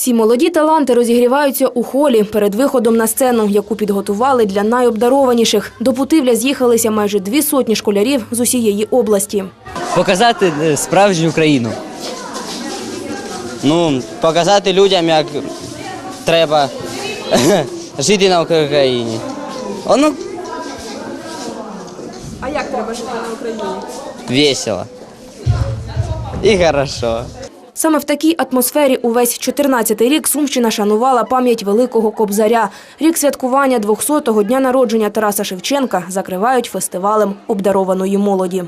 Ці молоді таланти розігріваються у холі перед виходом на сцену, яку підготували для найобдарованіших. До Путивля з'їхалися майже дві сотні школярів з усієї області. Показати е, справжню Україну. Ну, показати людям, як треба жити на Україні. Воно А як треба жити на Україні? весело. І хорошо. Саме в такій атмосфері увесь 14-й рік Сумщина шанувала пам'ять великого кобзаря. Рік святкування 200-го дня народження Тараса Шевченка закривають фестивалем обдарованої молоді.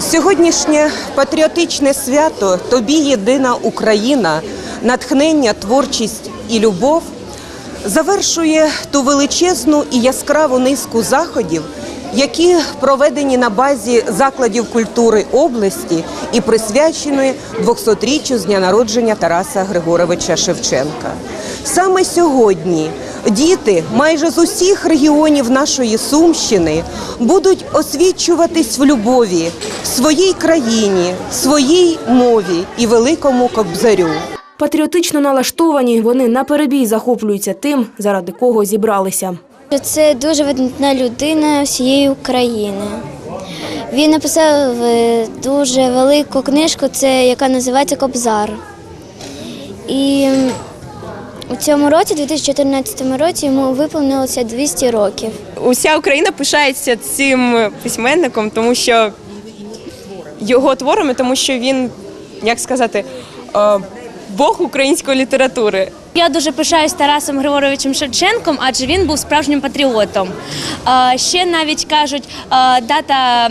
Сьогоднішнє патріотичне свято Тобі єдина Україна, натхнення, творчість і любов завершує ту величезну і яскраву низку заходів, які проведені на базі закладів культури області і присвячені 200-річчю з дня народження Тараса Григоровича Шевченка. Саме сьогодні діти майже з усіх регіонів нашої Сумщини будуть освічуватись в любові своїй країні, своїй мові і великому кобзарю. Патріотично налаштовані, вони наперебій захоплюються тим, заради кого зібралися. Це дуже видатна людина всієї України. Він написав е, дуже велику книжку, це яка називається Кобзар. І у цьому році, 2014 році, йому виповнилося 200 років. Уся Україна пишається цим письменником, тому що його творами, тому що він, як сказати, е, Бог української літератури. Я дуже пишаюсь Тарасом Григоровичем Шевченком, адже він був справжнім патріотом. Ще навіть кажуть, дата.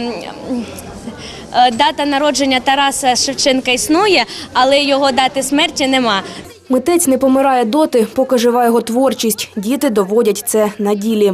Дата народження Тараса Шевченка існує, але його дати смерті нема. Митець не помирає доти, поки жива його творчість. Діти доводять це на ділі.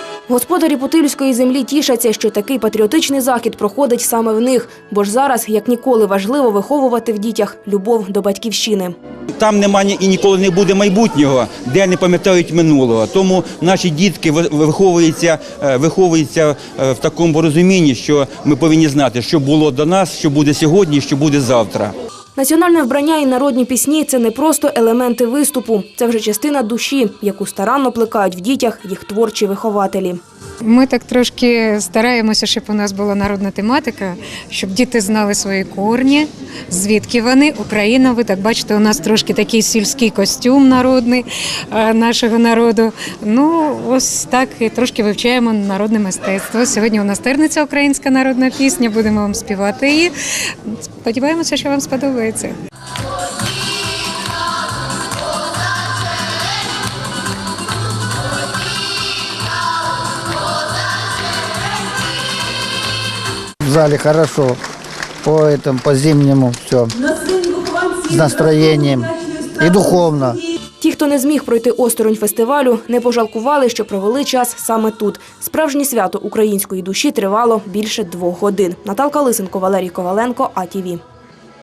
Господарі Путильської землі тішаться, що такий патріотичний захід проходить саме в них, бо ж зараз, як ніколи, важливо виховувати в дітях любов до батьківщини. Там немає і ніколи не буде майбутнього, де не пам'ятають минулого. Тому наші дітки ви- виховуються, е, виховуються е, в такому розумінні, що ми повинні знати, що було до нас, що буде сьогодні, що буде завтра. Національне вбрання і народні пісні це не просто елементи виступу, це вже частина душі, яку старанно плекають в дітях їх творчі вихователі. Ми так трошки стараємося, щоб у нас була народна тематика, щоб діти знали свої корні, звідки вони, Україна. Ви так бачите, у нас трошки такий сільський костюм народний е, нашого народу. Ну, ось так і трошки вивчаємо народне мистецтво. Сьогодні у нас терниця українська народна пісня, будемо вам співати її. Сподіваємося, що вам сподобається. В зале хорошо. По этому, по зимнему все. С настроением. И духовно. Ті, хто не зміг пройти осторонь фестивалю, не пожалкували, що провели час саме тут. Справжнє свято української душі тривало більше двох годин. Наталка Лисенко, Валерій Коваленко, АТВ.